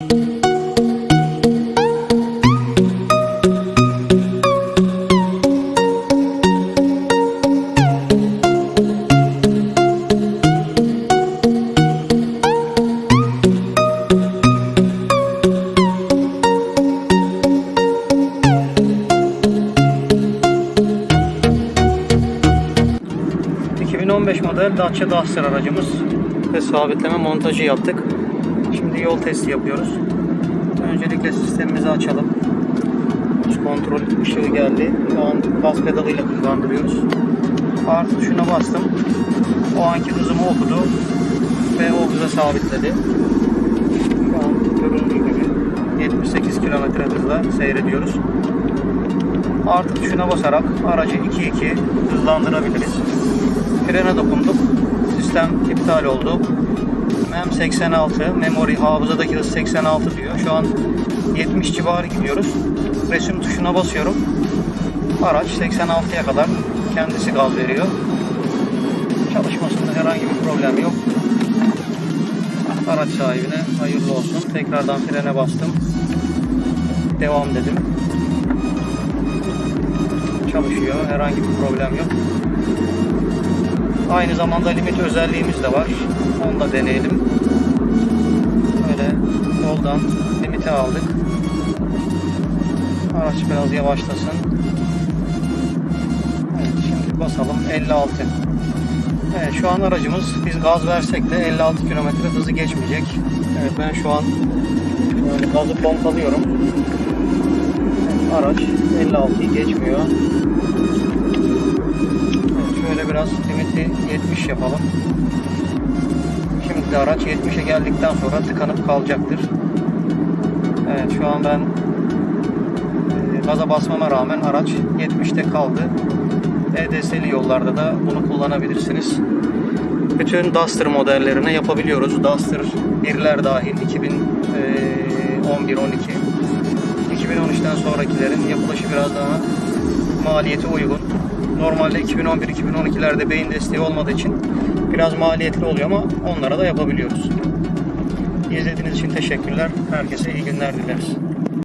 ...2015 model Dacia Duster aracımız ve sabitleme montajı yaptık. Şimdi yol testi yapıyoruz. Öncelikle sistemimizi açalım. Hız kontrol ışığı geldi. Şu an gaz pedalıyla hızlandırıyoruz. Artı tuşuna bastım. O anki hızımı okudu ve o hıza sabitledi. Şu an görüldüğü gibi 78 km hızla seyrediyoruz. Artı tuşuna basarak aracı 2-2 hızlandırabiliriz. Frene dokunduk. Sistem iptal oldu. MEM 86, memory hafızadaki hız 86 diyor. Şu an 70 civarı gidiyoruz. Resim tuşuna basıyorum. Araç 86'ya kadar kendisi gaz veriyor. Çalışmasında herhangi bir problem yok. Araç sahibine hayırlı olsun. Tekrardan frene bastım. Devam dedim. Çalışıyor. Herhangi bir problem yok. Aynı zamanda limit özelliğimiz de var. Onu da deneyelim. Böyle yoldan limiti aldık. Araç biraz yavaşlasın. Evet, şimdi basalım 56. Evet şu an aracımız biz gaz versek de 56 km hızı geçmeyecek. Evet ben şu an şöyle gazı pompalıyorum. Evet, araç 56'yı geçmiyor. Şöyle biraz limiti 70 yapalım. Şimdi de araç 70'e geldikten sonra tıkanıp kalacaktır. Evet şu an ben e, gaza basmama rağmen araç 70'te kaldı. EDS'li yollarda da bunu kullanabilirsiniz. Bütün Duster modellerine yapabiliyoruz. Duster 1'ler dahil 2011 12 2013'ten sonrakilerin yapılışı biraz daha maliyeti uygun. Normalde 2011-2012'lerde beyin desteği olmadığı için biraz maliyetli oluyor ama onlara da yapabiliyoruz. İzlediğiniz için teşekkürler. Herkese iyi günler dileriz.